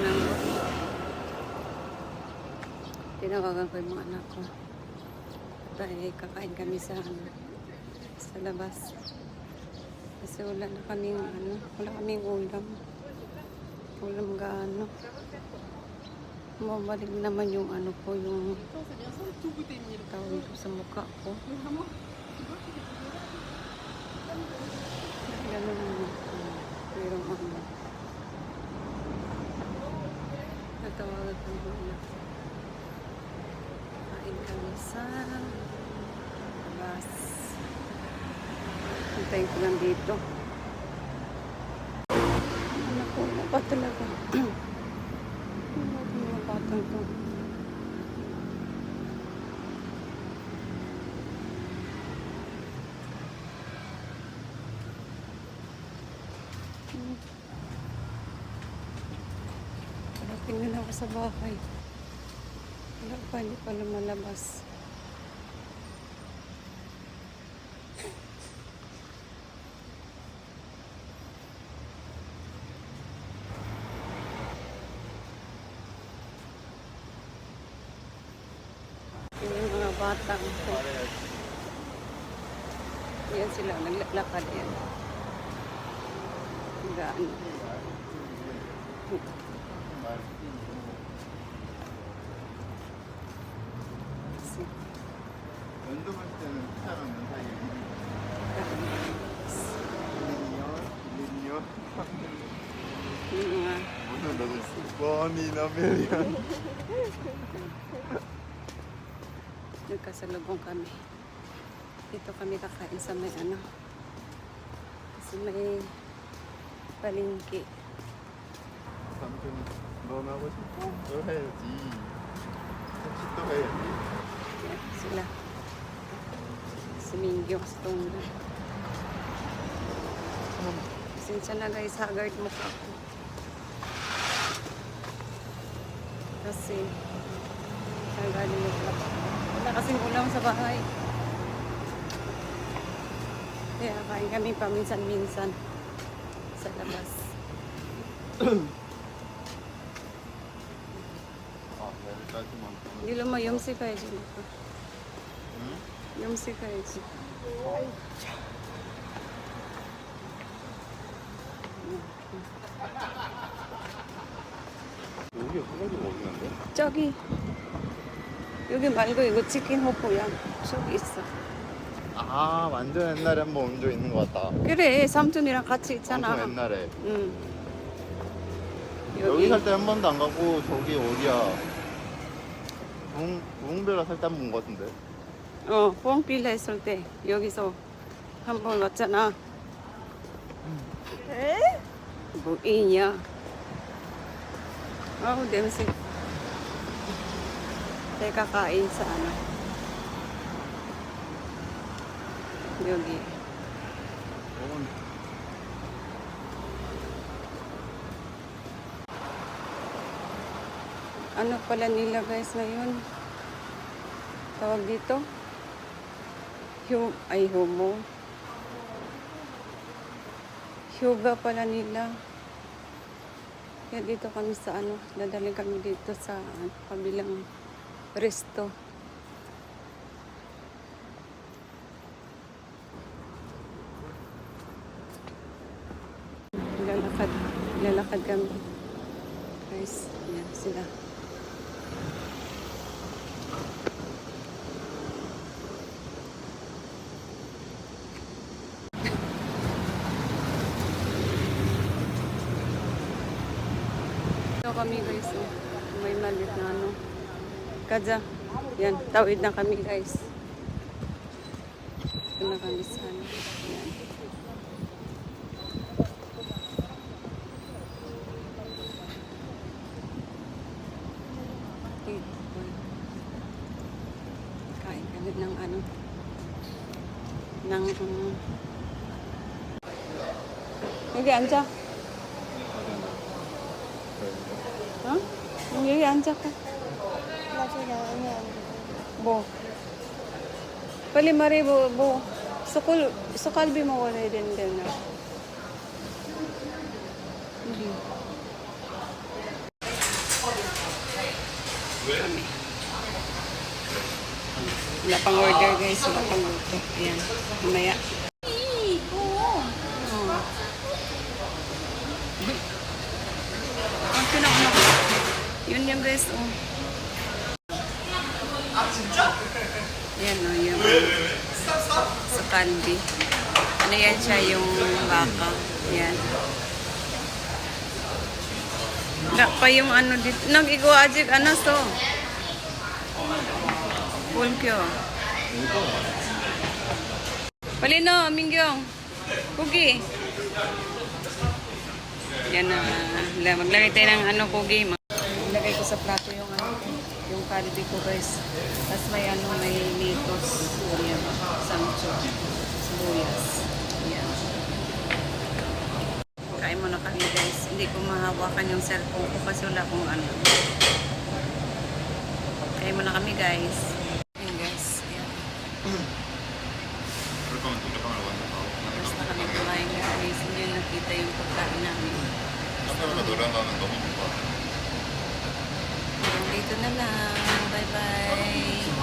ng. Tinawagan ko yung mga anak ko. Dahil kakain kami sa, ano, sa labas. Kasi wala na kaming, ano, wala kaming ulam. Ulam gaano. Mabalik naman yung ano ko, yung tawag ko sa mukha ko. Sa labas. Hintayin ko lang dito. Anak ko, ano pa talaga? Ano ba mga batang na ako sa bahay. Wala pa, hindi pa lumalabas. yung mga bata. Yan sila, naglalakad yan. Gaan. Kasi, 운동할 때는 사람 사이에 gaan. 미니어 미니어 Yung mga 오늘 너무 뻔히 나멜이야 nagkasalubong kami. Dito kami kakain sa may ano sa may palingki Yan, sila. Si Mingyo sa tungla pasensya na guys haggard mukha ko kasi haggard mukha ko Wala kasing ulam sa bahay. Kaya kain kami paminsan-minsan sa labas. 아 여기까지만 보면 Hindi mo yumsika야지. 응? yumsika야지. 여기 소고기가 어디 간대? 저기 여기 말고 이거 치킨 호프야 저기 있어. 아 완전 옛날에 한번 온 적 있는 것 같다. 그래 삼촌이랑 같이 있잖아. 엄청 옛날에. 응. 여기 살때 한 번도 안 가고 저기 어디야? 부흥, 부흥벨라 살 때 한 번 온 것 같은데? 어 뽕필라 했을 때 여기서 한 번 왔잖아. 에? 뭐 이냐 아우 냄새 Tayo kakain sa ano. Yogi. Ano pala nila guys ngayon? Tawag dito? Hum ay homo. Yoga pala nila. Kaya dito kami sa ano, dadaling kami dito sa ano, kabilang resto. Lalakad, lalakad kami. Guys, yan sila. Kami guys, oh. may malit na ano. Kadya. Yan, tawid na kami guys. Ito na kami sa ano. Yan. Dito. Kain kami ng ano. Ng... Um, 여기 앉아. 어? 여기 앉아. 뭐? Pali mari bo bo sukul sukalbi mo wala din din na. Hindi. Wala pang order guys, wala pang luto. Ayan, mamaya. Yun yan guys, oh. Yan o, yung sa Calvi. Ano yan siya, yung baka. Yan. Wala pa yung ano dito. Nag-igo ajik, ano so? Pulkyo. Palino, Mingyong. Kugi. Yan na. Uh, maglagay tayo ng ano, kugi. Ilagay ko sa plato yung ano, kalbi ko guys. Tapos may ano, may litos. Yan. Sancho. Sibuyas. Yan. Kain mo na kami guys. Hindi ko mahawakan yung cellphone ko kasi wala akong ano. Kain mo na kami guys. Yan guys. Yan. Tapos na kami kumain guys. Hindi nakita yung pagkain namin. Dito na lang. กันนะนางบายบาย